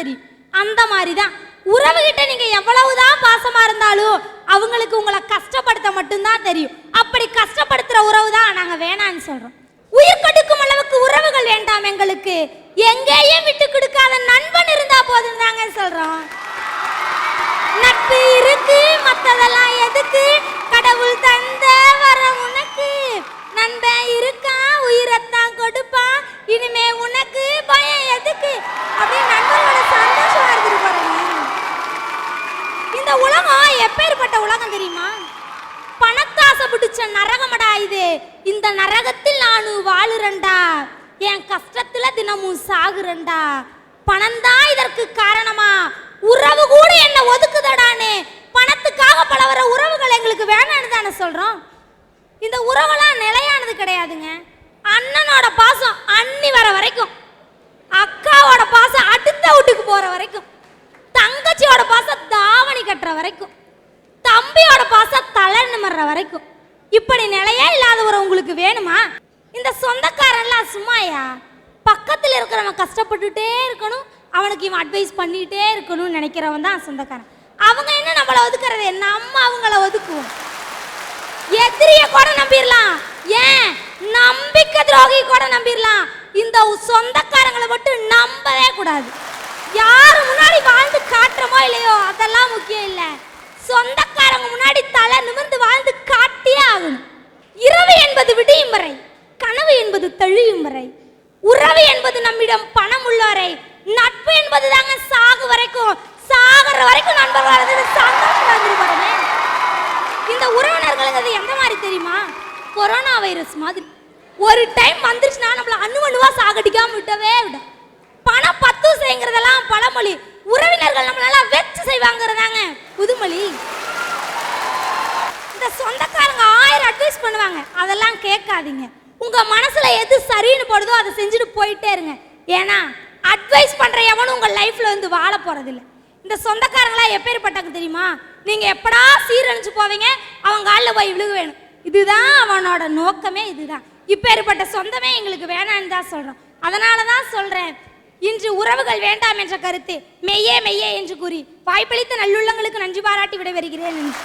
தெரியும். அந்த மாதிரி தான் உறவுகிட்ட நீங்க எவ்வளவுதான் பாசமா இருந்தாலும் அவங்களுக்கு உங்களை கஷ்டப்படுத்த மட்டும்தான் தெரியும். அப்படி கஷ்டப்படுத்துற உறவு தான் நாங்க வேணான்னு சொல்றோம். உயிர் கொடுக்கும் அளவுக்கு உறவுகள் வேண்டாம் எங்களுக்கு. எங்கேயும் விட்டு கொடுக்காத நண்பன் இருந்தா போதும் தாங்க சொல்றோம். நட்பு இருக்கு மத்ததெல்லாம் எதுக்கு? உலகம் எப்பேற்பட்ட உலகம் தெரியுமா? பணத்தாசை பிடிச்ச நரகமடா இது. இந்த நரகத்தில் நான் வாழுறேன்டா. என் கஷ்டத்துல தினமும் சாகுறேன்டா. பணம்தான் இதற்கு காரணமா. உறவு கூட என்ன ஒதுக்குதடானே பணத்துக்காக பலவர உறவுகள் எங்களுக்கு வேணான்னு தானே சொல்றோம். இந்த உறவெல்லாம் நிலையானது கிடையாதுங்க. அண்ணனோட பாசம் அண்ணி வர வரைக்கும். அக்காவோட பாசம் அடுத்த வீட்டுக்கு போற வரைக்கும். தங்கச்சியோட பாசம் கட்டுற வரைக்கும் தம்பியோட பாசம் தலை நிமிர்ற வரைக்கும் இப்படி நிலையே இல்லாதவரை உங்களுக்கு வேணுமா? இந்த சொந்தக்காரன்லாம் சும்மாயா? பக்கத்தில் இருக்கிறவன் கஷ்டப்பட்டுட்டே இருக்கணும் அவனுக்கு இவன் அட்வைஸ் பண்ணிகிட்டே இருக்கணும்னு நினைக்கிறவன் தான் சொந்தக்காரன். அவங்க என்ன நம்மளை ஒதுக்குறது? நம்ம அவங்கள ஒதுக்குவோம்? எதிரிய கூட நம்பிடலாம் ஏன்? நம்பிக்கை துரோகி கூட நம்பிடலாம் இந்த சொந்தக்காரங்களை மட்டும் நம்பவே கூடாது. யார் முன்னாடி வாழ்ந்து காட்டுறமோ இல்லையோ அதெல்லாம் முக்கியம். சொந்தக்காரங்க முன்னாடி தலை நிமிர்ந்து வாழ்ந்து காட்டியே ஆகணும். இரவு என்பது விடியும் வரை கனவு என்பது தெளியும் வரை உறவு என்பது நம்மிடம் பணம் உள்ளவரை நட்பு என்பது தாங்க சாகு வரைக்கும் சாகிற வரைக்கும் நண்பர்கள் இருந்து சந்தோஷமா இருந்துருப்பாருங்க இந்த உறவினர்களுங்கிறது எந்த மாதிரி தெரியுமா? கொரோனா வைரஸ் மாதிரி. ஒரு டைம் வந்துருச்சுன்னா நம்மள அணு அணுவா சாகடிக்காம விட்டவே விட பணம் பத்து செய்ங்கிறதெல்லாம் பழமொழி. உறவினர்கள் நம்மளால வெச்சு செய்வாங்கிறதாங்க. புதுமொழி. இந்த சொந்தக்காரங்க ஆயிரம் அட்வைஸ் பண்ணுவாங்க. அதெல்லாம் கேட்காதீங்க. உங்க மனசுல எது சரின்னு போடுதோ அதை செஞ்சுட்டு போயிட்டே இருங்க. ஏன்னா அட்வைஸ் பண்ற எவனும் உங்க லைஃப்ல வந்து வாழ போறதில்ல. இந்த சொந்தக்காரங்களா எப்பேற்பட்டாங்க தெரியுமா? நீங்க எப்படா சீரழிஞ்சு போவீங்க அவன் காலில் போய் விழுக வேணும் இதுதான் அவனோட நோக்கமே இதுதான். இப்பேற்பட்ட சொந்தமே எங்களுக்கு வேணான்னு தான் சொல்றோம். அதனால தான் சொல்றேன் இன்று உறவுகள் வேண்டாம் என்ற கருத்து மெய்யே மெய்யே என்று கூறி வாய்ப்பளித்த நல்லுள்ளங்களுக்கு நன்றி பாராட்டி விடைபெறுகிறேன் நன்றி